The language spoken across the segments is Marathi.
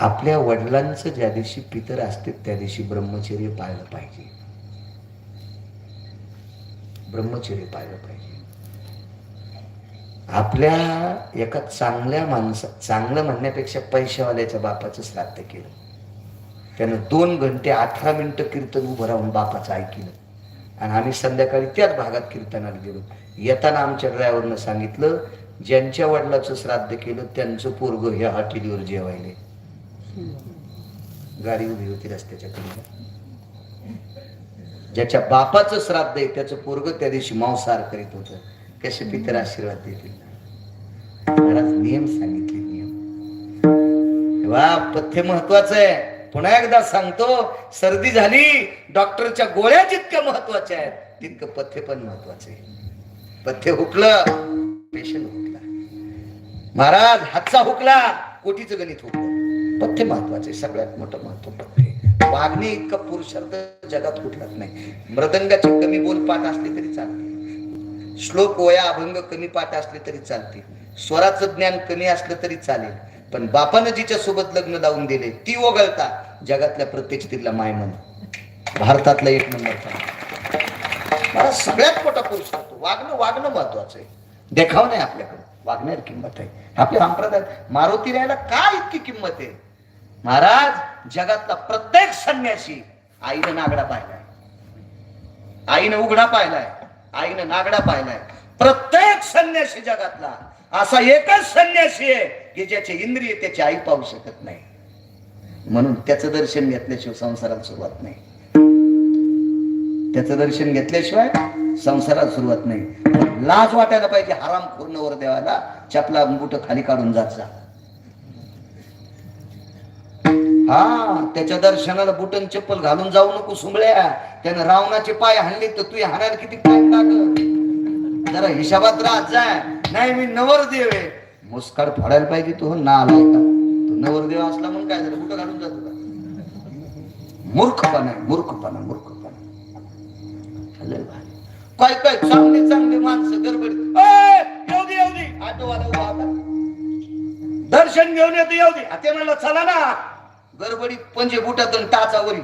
आपल्या वडिलांचं ज्या दिवशी पितर असते त्या दिवशी ब्रह्मचर्य पाळलं पाहिजे. ब्रह्मचर्य पाळलं पाहिजे. आपल्या एका चांगल्या माणसा चांगलं म्हणण्यापेक्षा पैशावाल्याच्या बापाचं श्राद्ध केलं. त्यानं दोन घंटे अठरा मिनिटं कीर्तन उभं राहून बापाचं ऐकलं. आणि आम्ही संध्याकाळी त्याच भागात कीर्तनाला गेलो. येताना आमच्या ड्रायव्हरनं सांगितलं ज्यांच्या वडिलाचं श्राद्ध केलं त्यांचं पोरग ह्या हॉटेलीवर जेवायले. गाडी उभी होती रस्त्याच्या कडे ज्याच्या बापाचं श्राद्ध आहे त्याचं पोरग त्या दिवशी मांसाहार करीत होत. कसे पितर आशीर्वाद देतील? महाराज नियम सांगितले नियम. वा पथ्य महत्वाचं आहे. पुन्हा एकदा सांगतो सर्दी झाली डॉक्टरच्या गोळ्या जितक्या महत्त्वाच्या आहेत तितकं पथ्य पण महत्वाचं आहे. पथ्य हुकलं. महाराज हातचा हुकला. कोटीचं गणित हुकलं. पथ्य महत्त्वाचे सगळ्यात मोठं महत्त्व पथ्य वागणे इतकं पुरुषार्थ जगात कुठलाच नाही. मृदंगाची कमी बोल पाठ असली तरी चालते. श्लोक वया अभंग कमी पाठ असले तरी चालते. स्वराचं ज्ञान कमी असलं तरी चालेल. पण बापानं जिच्या सोबत लग्न लावून दिले ती वगळता जगातल्या प्रत्येक स्त्रीला माय म्हण. भारतातला एक नंबर मला सगळ्यात मोठा पुरुष वागणं वागणं महत्वाचं आहे. देखाव नाही आपल्याकडे वागण्यावर किंमत आहे. आपल्या संप्रदायात मारुती रायला काय इतकी किंमत आहे? महाराज जगातला प्रत्येक संन्यासी आईनं नागडा पाहिलाय. आईनं उघडा पाहिलाय. आईनं नागडा पाहिलाय. प्रत्येक संन्यासी जगातला असा एकच संन्यासी आहे की ज्याचे इंद्रिय त्याची आई पाहू शकत नाही. म्हणून त्याचं दर्शन घेतल्याशिवाय संसाराला सुरुवात नाही. त्याचं दर्शन घेतल्याशिवाय संसाराला सुरुवात नाही. लाज वाटायला पाहिजे हराम खोरणवर देवाला चपला बुट खाली काढून जात जा. हा त्याच्या दर्शनाला बुटन चप्पल घालून जाऊ नको सुंबळ्या त्यानं रावणाचे पाय हाणले तर तू हाणायला किती टाइम लागल? जरा हिशाबात राहत जाय नाही मी नवरदेव आहे. मुस्काळ फोडायला पाहिजे तू ना आलाय का तू नवरदेव असला म्हणून काय झालं? कुठं घालून जातो का? मूर्खपणा आहे मूर्खपणा मूर्ख. काय काय? चांगले चांगले माणसं गडबड येऊ दे येऊ दे. ऑटोवाला उभा होता. दर्शन घेऊन येतो येऊ दे. ते म्हणलं चला ना. गडबडीत पंजे बुटातून टाचावरी.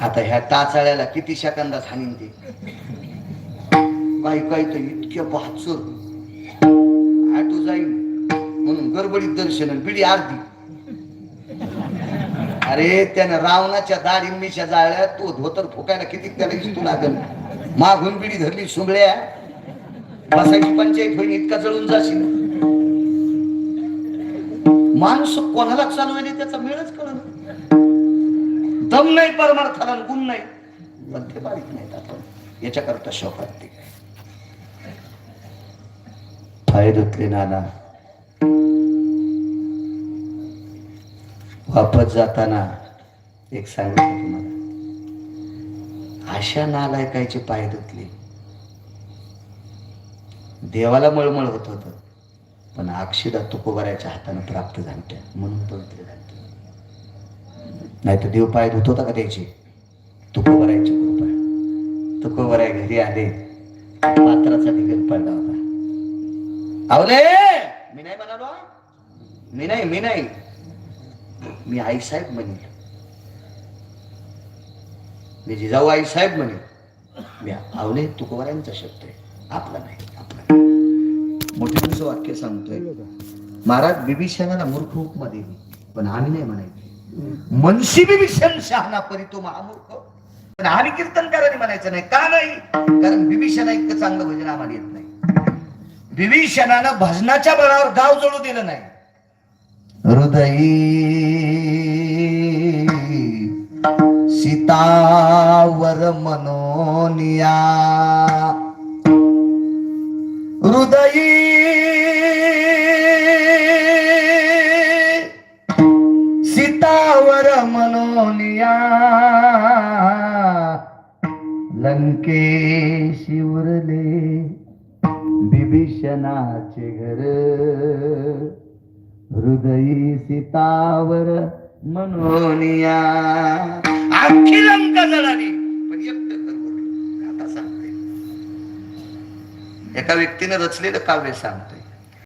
आता ह्या टाचाळ्याला किती सेकंदात हानीन ते. काही काही तर इतके बहाचूर. ऑटो जाईल म्हणून गडबडीत दर्शन आणि बिडी अर्धी अरे त्यानं रावणाच्या दाढिंबीच्या जाळ्यात तो धोतर फुकायला किती त्याला इस्तू लागल? मागून बिडी धरली सुंगळ्या बसायची पंचायत होईल इतका जळून जाशील. माणूस कोणाला चालवले त्याचा मेळच कळण दम नाही परमार्थाला गुण नाही. मध्य बारीक नाहीत आपण. याच्याकरता शोकात ते पाय धुतले नाना. वापस जाताना एक सांगितलं तुम्हाला. अशा नालायकाचे पाय धुतले. देवाला मळमळ होत होत. पण अक्षदा तुकोबऱ्याच्या हाताने प्राप्त झालत्या म्हणून पवित्र झालते नाही तर देव पाय धुत होता का त्याची? तुकोबरायची कृपा. तुकोबराय घरी आले. पात्राचा दिगल पडला होता. आवले! मी नाही म्हणालो मी नाही मी नाही. मी आईसाहेब म्हणेल मी जिजाऊ आईसाहेब म्हणेल मी आवले तुकोबरायांचा शब्द आहे. आपला नाही आपला मोठे तुमचं वाक्य सांगतोय. महाराज बिभीषणाला मूर्ख उपमा दिली पण आम्ही नाही म्हणायचे. मनशी बिभीषण शहाणा परी तो महामूर्ख. पण आम्ही कीर्तनकारांनी म्हणायचं नाही. का नाही? कारण बिभीषणा इतकं चांगलं भजन आम्हाला येत नाही. बिभीषणानं भजनाच्या बळावर गाव जळू दिलं नाही. हृदयी सीतावर मनोनिया। हृदयी सीतावर मनोनिया। लंकेशी उरले बिभीषणाचे घर। हृदयी सीतावर मनोनिया. आखी लंका जळाली पण एकटं आता सांगते. एका व्यक्तीने रचलेलं काव्य सांगतोय.